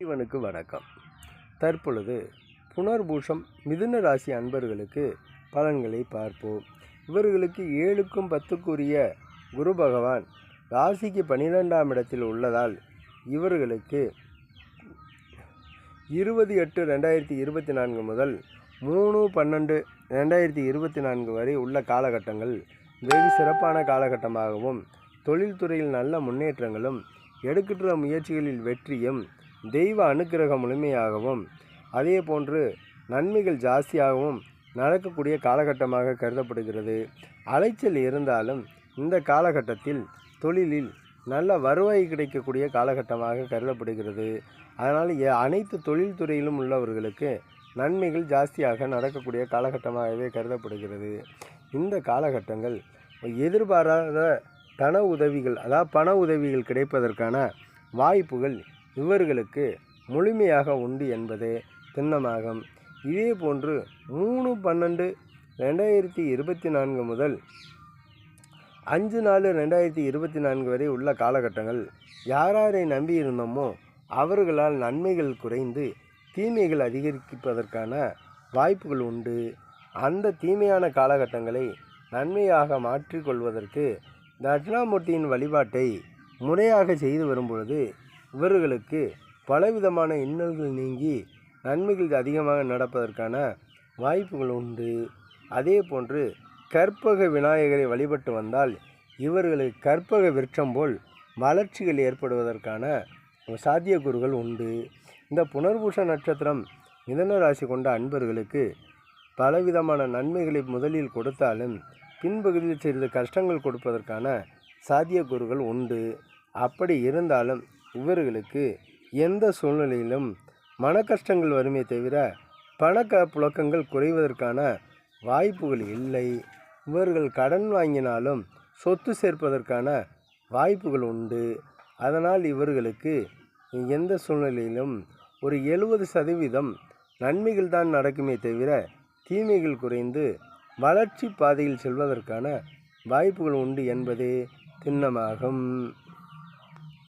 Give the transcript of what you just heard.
இவனுக்கு வணக்கம். தற்பொழுது புனர்பூஷம் மிதுன ராசி அன்பர்களுக்கு பலன்களை பார்ப்போம். இவர்களுக்கு ஏழுக்கும் பத்துக்குரிய குரு பகவான் ராசிக்கு பன்னிரெண்டாம் இடத்தில் உள்ளதால் இவர்களுக்கு இருபது எட்டு ரெண்டாயிரத்தி இருபத்தி நான்கு முதல் மூணு பன்னெண்டு ரெண்டாயிரத்தி இருபத்தி நான்கு வரை உள்ள காலகட்டங்கள் வெகு சிறப்பான காலகட்டமாகவும் தொழில்துறையில் நல்ல முன்னேற்றங்களும் எடுக்கின்ற முயற்சிகளில் வெற்றியும் தெய்வ அனுக்கிரகம் முழுமையாகவும் அதே போன்று நன்மைகள் ஜாஸ்தியாகவும் நடக்கக்கூடிய காலகட்டமாக கருதப்படுகிறது. அலைச்சல் இருந்தாலும் இந்த காலகட்டத்தில் தொழிலில் நல்ல வருவாய் கிடைக்கக்கூடிய காலகட்டமாக கருதப்படுகிறது. அதனால் எ- அனைத்து தொழில்துறையிலும் உள்ளவர்களுக்கு நன்மைகள் ஜாஸ்தியாக நடக்கக்கூடிய காலகட்டமாகவே கருதப்படுகிறது. இந்த காலகட்டங்கள் எதிர்பாராத தன உதவிகள் அதாவது பண உதவிகள் கிடைப்பதற்கான வாய்ப்புகள் இவர்களுக்கு முழுமையாக உண்டு என்பதே திண்ணமாகும். இதே போன்று மூணு பன்னெண்டு ரெண்டாயிரத்தி இருபத்தி நான்கு முதல் அஞ்சு நாலு ரெண்டாயிரத்தி இருபத்தி நான்கு வரை உள்ள காலகட்டங்கள் யாராரை நம்பியிருந்தோமோ அவர்களால் நன்மைகள் குறைந்து தீமைகள் அதிகரிப்பதற்கான வாய்ப்புகள் உண்டு. அந்த தீமையான காலகட்டங்களை நன்மையாக மாற்றிக்கொள்வதற்கு தட்சிணாமூர்த்தியின் வழிபாட்டை முறையாக செய்து வரும்பொழுது இவர்களுக்கு பலவிதமான இன்னல்கள் நீங்கி நன்மைகள் அதிகமாக நடப்பதற்கான வாய்ப்புகள் உண்டு. அதே போன்று கற்பக விநாயகரை வழிபட்டு வந்தால் இவர்களுக்கு கற்பக விருட்சம் போல் வளர்ச்சிகள் ஏற்படுவதற்கான சாத்தியக்கூறுகள் உண்டு. இந்த புனர்பூஷ நட்சத்திரம் மிதன ராசி கொண்ட அன்பர்களுக்கு பலவிதமான நன்மைகளை முதலில் கொடுத்தாலும் பின்பகுதியில் சிறிது கஷ்டங்கள் கொடுப்பதற்கான சாத்தியக்கூறுகள் உண்டு. அப்படி இருந்தாலும் இவர்களுக்கு எந்த சூழ்நிலையிலும் மன கஷ்டங்கள் வருமே தவிர பணக்க புழக்கங்கள் குறைவதற்கான வாய்ப்புகள் இல்லை. இவர்கள் கடன் வாங்கினாலும் சொத்து சேர்ப்பதற்கான வாய்ப்புகள் உண்டு. அதனால் இவர்களுக்கு எந்த சூழ்நிலையிலும் ஒரு எழுபது சதவீதம் நன்மைகள் தான் நடக்குமே தவிர தீமைகள் குறைந்து வளர்ச்சி பாதையில் செல்வதற்கான வாய்ப்புகள் உண்டு என்பதே திண்ணமாகும்.